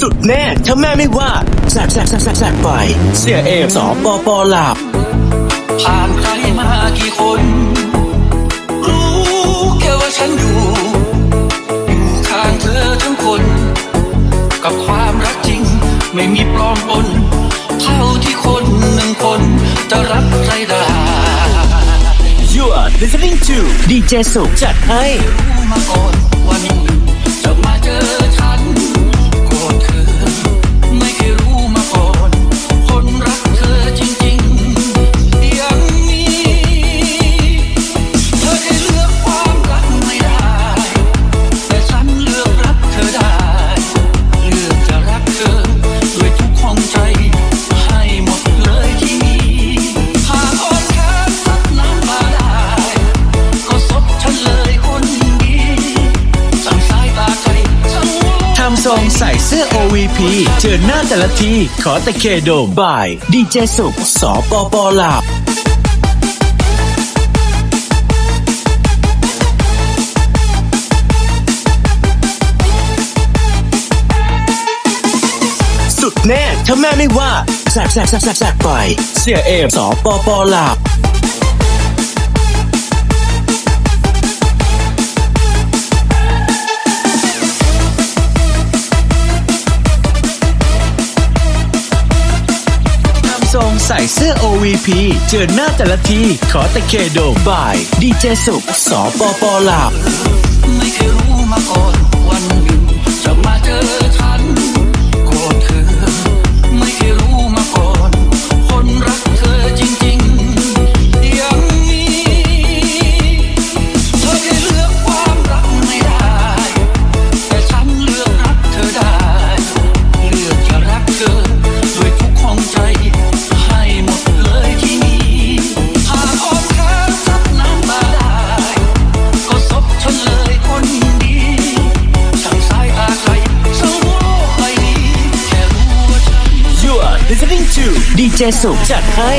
สุดแน่ถ้าแม่ไม่ว่าแซกแซกแซกแซกแซกไปเสียเอมสอปอปอหลับผ่านใครมากี่คน รู้แค่ว่าฉันอยู่อยู่ข้างเธอทั้งคน กับความรักจริงไม่มีปลอมปนเท่าที่คนหนึ่งคน จะรักใครได้ You are listening to DJ สุขจัดให้รู้มาก่อนวันหนึ่งจะมาเจอ ทรงใส่เสื้อ OVP เจอหน้าแต่ละที ขอตะเคโดมบาย ดีเจสุขสปปลับสุดแน่ถ้าแม่ไม่ว่าแซกแซกแซกแซกแซกไป เสียเอมสปปลับ ทรงใส่เสื้อ OVP เจอหน้าแต่ละที ขอตะเคโดมบาย ดีเจสุขสอปอปอหลับไม่เคยรู้มาก่อนวัน 2 DJ สุจัดให้